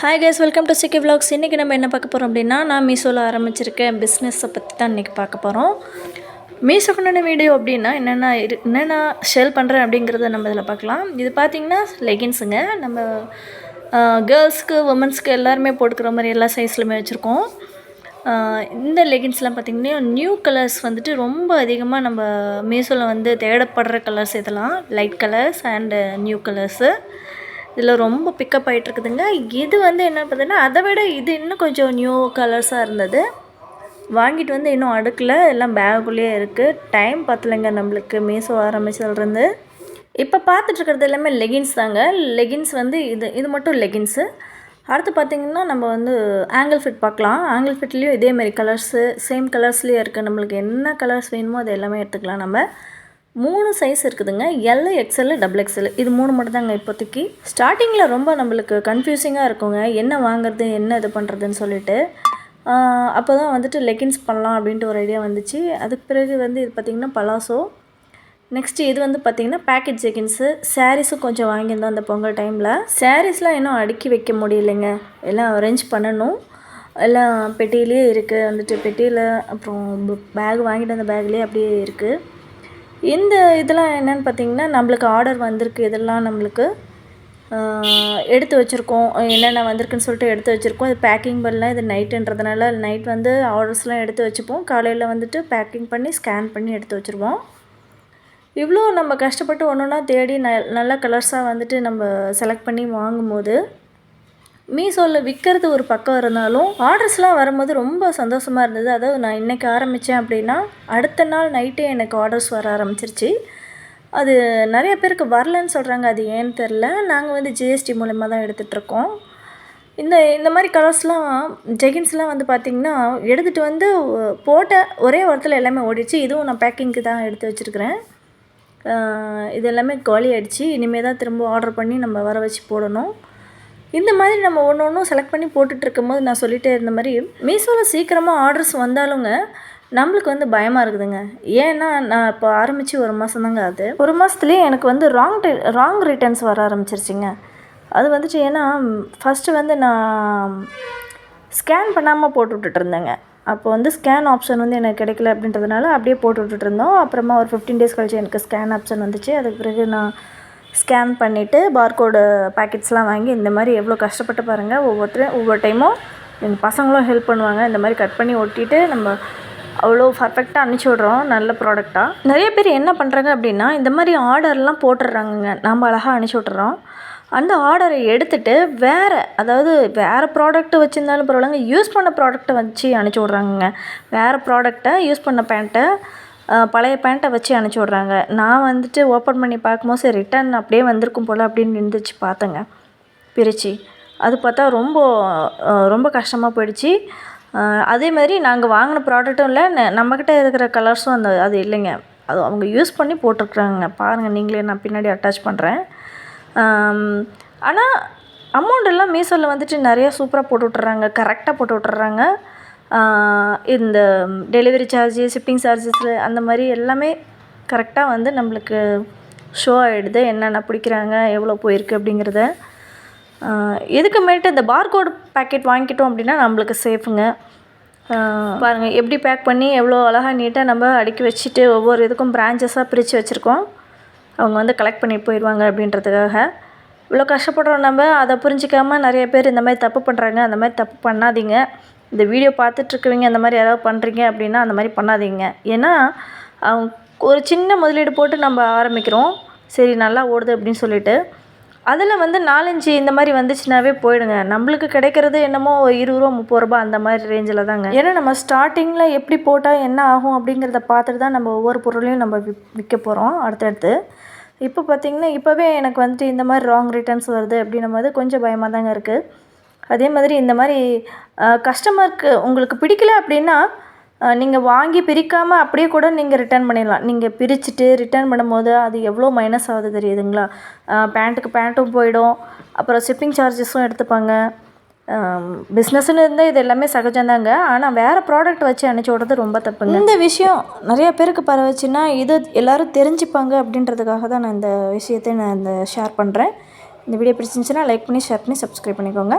Hi guys welcome to Chikki vlogs. இன்றைக்கி நம்ம என்ன பார்க்க போகிறோம் அப்படின்னா நான் மீஷோவில் ஆரம்பிச்சிருக்கேன் பிஸ்னஸை பற்றி தான் இன்றைக்கி பார்க்க போகிறோம் மீஷோக்குண்டான வீடியோ அப்படின்னா என்னென்ன இரு என்னென்ன ஷேல் பண்ணுறேன் அப்படிங்கிறத நம்ம இதில் பார்க்கலாம். இது பார்த்திங்கன்னா லெகின்ஸுங்க நம்ம கேர்ள்ஸ்க்கு உமன்ஸ்க்கு எல்லாருமே போட்டுக்கிற மாதிரி எல்லா சைஸ்லையுமே வச்சுருக்கோம். இந்த லெகின்ஸ்லாம் பார்த்திங்கன்னா நியூ கலர்ஸ் வந்துட்டு ரொம்ப அதிகமாக நம்ம மீஷோவில் வந்து தேடப்படுற கலர்ஸ் இதெல்லாம். Light colours and new colours இதில் ரொம்ப பிக்கப் ஆகிட்டு இருக்குதுங்க இது வந்து என்ன பார்த்தீங்கன்னா அதை விட இது இன்னும் கொஞ்சம் நியூ கலர்ஸாக இருந்தது. வாங்கிட்டு வந்து இன்னும் அடுக்கல. எல்லாம் பேக்குள்ளேயே இருக்குது டைம் பத்தலைங்க நம்மளுக்கு. மீசோ ஆரம்பிச்சதுலேருந்து இப்போ பார்த்துட்ருக்கிறது எல்லாமே லெகின்ஸ் தாங்க. லெகின்ஸ் வந்து இது இது மட்டும் லெகின்ஸு அடுத்து பார்த்திங்கன்னா நம்ம வந்து ஆங்கிள் ஃபிட் பார்க்கலாம். ஆங்கிள் ஃபிட்லேயும் இதேமாரி கலர்ஸு சேம் கலர்ஸ்லேயே இருக்குது நம்மளுக்கு என்ன கலர்ஸ் வேணுமோ அது எல்லாமே எடுத்துக்கலாம் நம்ம. மூணு சைஸ் இருக்குதுங்க. எல் எக்ஸ்எல் டபுள் எக்ஸ்எல் இது மூணு மட்டும் தாங்க இப்போதைக்கு. ஸ்டார்டிங்கில் ரொம்ப நம்மளுக்கு கன்ஃபியூசிங்காக இருக்குங்க. என்ன வாங்குறது என்ன இது பண்ணுறதுன்னு சொல்லிட்டு. அப்போ தான் வந்துட்டு லெகின்ஸ் பண்ணலாம் அப்படின்ட்டு ஒரு ஐடியா வந்துச்சு. அதுக்கு பிறகு வந்து இது பார்த்திங்கன்னா பலாசோ நெக்ஸ்ட்டு இது வந்து பார்த்திங்கன்னா பேக்கெட் ஜெகின்ஸு சாரீஸும் கொஞ்சம் வாங்கியிருந்தோம் அந்த பொங்கல் டைமில் சாரீஸ்லாம் இன்னும் அடுக்கி வைக்க முடியலைங்க. எல்லாம் அரேஞ்ச் பண்ணணும். எல்லாம் பெட்டியிலே இருக்குது வந்துட்டு பெட்டியில் அப்புறம் பேக் வாங்கிட்டு வந்த பேக்லேயே அப்படியே இருக்குது இந்த இதெல்லாம் என்னென்னு பார்த்தீங்கன்னா நம்மளுக்கு ஆர்டர் வந்திருக்கு. இதெல்லாம் நம்மளுக்கு எடுத்து வச்சுருக்கோம். என்னென்ன வந்திருக்குன்னு சொல்லிட்டு எடுத்து வச்சுருக்கோம். இது பேக்கிங் பண்ணலாம். இது நைட்டுன்றதுனால நைட் வந்து ஆர்டர்ஸ்லாம் எடுத்து வச்சுப்போம். காலையில் வந்துட்டு பேக்கிங் பண்ணி ஸ்கேன் பண்ணி எடுத்து வச்சுருவோம். இவ்வளோ நம்ம கஷ்டப்பட்டு ஒன்று ஒன்றா தேடி ந நல்ல கலர்ஸாக வந்துட்டு நம்ம செலக்ட் பண்ணி வாங்கும்போது மீஷோவில் விற்கிறது ஒரு பக்கம் இருந்தாலும் ஆர்டர்ஸ்லாம் வரும்போது ரொம்ப சந்தோஷமாக இருந்தது. அதாவது நான் இன்றைக்கி ஆரம்பித்தேன் அப்படின்னா அடுத்த நாள் நைட்டே எனக்கு ஆர்டர்ஸ் வர ஆரம்பிச்சிருச்சு. அது நிறைய பேருக்கு வரலன்னு சொல்கிறாங்க அது ஏன்னு தெரில நாங்கள் வந்து ஜிஎஸ்டி மூலயமா தான் எடுத்துகிட்ருக்கோம் இந்த இந்த மாதிரி கலர்ஸ்லாம் ஜெகின்ஸ்லாம் வந்து பார்த்திங்கன்னா எடுத்துகிட்டு வந்து போட்ட ஒரே வாரத்தில் எல்லாமே ஓடிடுச்சு. இதுவும் நான் பேக்கிங்க்கு தான் எடுத்து வச்சுருக்கிறேன். இது எல்லாமே காலி ஆகிடுச்சு இனிமேல் தான் திரும்ப ஆர்டர் பண்ணி நம்ம வர வச்சு போடணும். இந்த மாதிரி நம்ம ஒன்று ஒன்றும் செலக்ட் பண்ணி போட்டுட்ருக்கும் இருக்கும்போது நான் சொல்லிகிட்டே இருந்த மாதிரி மீஷோவில் சீக்கிரமாக ஆர்டர்ஸ் வந்தாலுங்க நம்மளுக்கு வந்து பயமாக இருக்குதுங்க. ஏன்னா நான் இப்போ ஆரம்பித்து ஒரு மாதம் தாங்க அது. ஒரு மாதத்துலேயே எனக்கு வந்து ராங் ராங் ரிட்டர்ன்ஸ் வர ஆரம்பிச்சிருச்சுங்க. அது வந்துட்டு ஏன்னா ஃபஸ்ட்டு வந்து நான் ஸ்கேன் பண்ணாமல் போட்டு இருந்தேங்க. அப்போ வந்து ஸ்கேன் ஆப்ஷன் வந்து எனக்கு கிடைக்கல அப்படின்றதுனால அப்படியே போட்டு விட்டுட்டு இருந்தோம். அப்புறமா ஒரு ஃபிஃப்டீன் டேஸ் கழிச்சு எனக்கு ஸ்கேன் ஆப்ஷன் வந்துச்சு. அதுக்கு பிறகு நான் ஸ்கேன் பண்ணிவிட்டு பார்கோடு பேக்கெட்ஸ்லாம் வாங்கி இந்த மாதிரி எவ்வளோ கஷ்டப்பட்டு பாருங்கள் ஒவ்வொருத்தரும் ஒவ்வொரு டைமும் எங்கள் பசங்களும் ஹெல்ப் பண்ணுவாங்க. இந்த மாதிரி கட் பண்ணி ஒட்டிட்டு நம்ம அவ்வளோ பர்ஃபெக்டாக அனுப்பிச்சி விட்றோம். நல்ல ப்ராடக்டாக நிறைய பேர் என்ன பண்ணுறாங்க அப்படின்னா இந்த மாதிரி ஆர்டர்லாம் போட்டுடுறாங்கங்க. நம்ம அழகாக அனுப்பிச்சி விட்றோம் அந்த ஆர்டரை எடுத்துட்டு வேறு அதாவது வேறு ப்ராடக்ட்டு வச்சுருந்தாலும் பரவாயில்லங்க. யூஸ் பண்ண ப்ராடக்ட்டை வச்சு அனுப்பிச்சி விட்றாங்கங்க. வேறு ப்ராடக்ட்டை யூஸ் பண்ண பேண்ட்டை பழைய பேண்ட்டை வச்சு அனுப்பிச்சி விட்றாங்க. நான் வந்துட்டு ஓப்பன் பண்ணி பார்க்கும்போது சரி ரிட்டன் அப்படியே வந்திருக்கும் போல் அப்படின்னு இருந்துச்சு பார்த்தேங்க. பிரித்து அது பார்த்தா ரொம்ப ரொம்ப கஷ்டமாக போயிடுச்சு. அதே மாதிரி நாங்கள் வாங்கின ப்ராடக்ட்டும் இல்லை நம்மக்கிட்ட இருக்கிற கலர்ஸும் அந்த அது இல்லைங்க. அது அவங்க யூஸ் பண்ணி போட்டிருக்குறாங்க. பாருங்கள் நீங்களே நான் பின்னாடி அட்டாச் பண்ணுறேன் ஆனால் அமௌண்ட் எல்லாம் மீசோவில் வந்துட்டு நிறையா சூப்பராக போட்டு விட்டுறாங்க கரெக்டாக போட்டு விட்டுறாங்க. இந்த டெலிவரி சார்ஜு ஷிப்பிங் சார்ஜஸ் அந்த மாதிரி எல்லாமே கரெக்டாக வந்து நம்மளுக்கு ஷோ ஆகிடுது என்னென்ன பிடிக்கிறாங்க எவ்வளோ போயிருக்கு அப்படிங்கிறத. இதுக்குமேட்டு இதுக்கு இந்த பார்கோடு பேக்கெட் வாங்கிக்கிட்டோம் அப்படின்னா நம்மளுக்கு சேஃபுங்க பாருங்கள் எப்படி பேக் பண்ணி எவ்வளோ அழகாக நீட்டாக நம்ம அடுக்கி வச்சுட்டு ஒவ்வொரு இதுக்கும் பிரான்ச்சஸாக பிரித்து வச்சுருக்கோம். அவங்க வந்து கலெக்ட் பண்ணி போயிடுவாங்க அப்படின்றதுக்காக. இவ்வளோ கஷ்டப்படுறோம் நம்ம அதை புரிஞ்சிக்காமல் நிறைய பேர் இந்த மாதிரி தப்பு பண்ணுறாங்க அந்த மாதிரி தப்பு பண்ணாதீங்க. இந்த வீடியோ பார்த்துட்ருக்கவங்க அந்த மாதிரி யாராவது பண்ணுறீங்க அப்படின்னா அந்த மாதிரி பண்ணாதீங்க. ஏன்னா அவங்க ஒரு சின்ன முதலீடு போட்டு நம்ம ஆரம்பிக்கிறோம். சரி நல்லா ஓடுது அப்படின்னு சொல்லிட்டு. அதில் வந்து நாலஞ்சு இந்த மாதிரி வந்துச்சுனாவே போயிடுங்க. நம்மளுக்கு கிடைக்கிறது என்னமோ ஒரு இருபது ரூபா முப்பது ரூபா அந்த மாதிரி ரேஞ்சில் தாங்க. ஏன்னா நம்ம ஸ்டார்டிங்கில் எப்படி போட்டால் என்ன ஆகும் அப்படிங்கிறத பார்த்துட்டு தான் நம்ம ஒவ்வொரு பொருளையும் நம்ம விப் விற்க போகிறோம் அடுத்தடுத்து. இப்போ பார்த்தீங்கன்னா இப்போவே எனக்கு வந்துட்டு இந்த மாதிரி ராங் ரிட்டர்ன்ஸ் வருது அப்படின்னும் போது கொஞ்சம் பயமாக தாங்க இருக்குது அதே மாதிரி இந்த மாதிரி கஸ்டமருக்கு உங்களுக்கு பிடிக்கல அப்படின்னா நீங்கள் வாங்கி பிரிக்காமல் அப்படியே கூட நீங்கள் ரிட்டர்ன் பண்ணிடலாம். நீங்கள் பிரிச்சுட்டு ரிட்டர்ன் பண்ணும்போது அது எவ்வளோ மைனஸ் ஆகுது தெரியுதுங்களா? பேண்ட்டுக்கு பேண்ட்டும் போயிடும். அப்புறம் ஷிப்பிங் சார்ஜஸும் எடுத்துப்பாங்க. பிஸ்னஸ்னு இருந்தால் இது எல்லாமே சகஜம்தாங்க ஆனால் வேறு ப்ராடக்ட் வச்சு அனுப்பிச்சி விட்றது ரொம்ப தப்புங்க. இந்த விஷயம் நிறைய பேருக்கு பரவச்சுன்னா இது எல்லாரும் தெரிஞ்சுப்பாங்க அப்படின்றதுக்காக தான் நான் இந்த விஷயத்தை நான் இந்த ஷேர் பண்ணுறேன் இந்த வீடியோ பிடிச்சிருந்துச்சுன்னா லைக் பண்ணி ஷேர் பண்ணி சப்ஸ்கிரைப் பண்ணிக்கோங்க.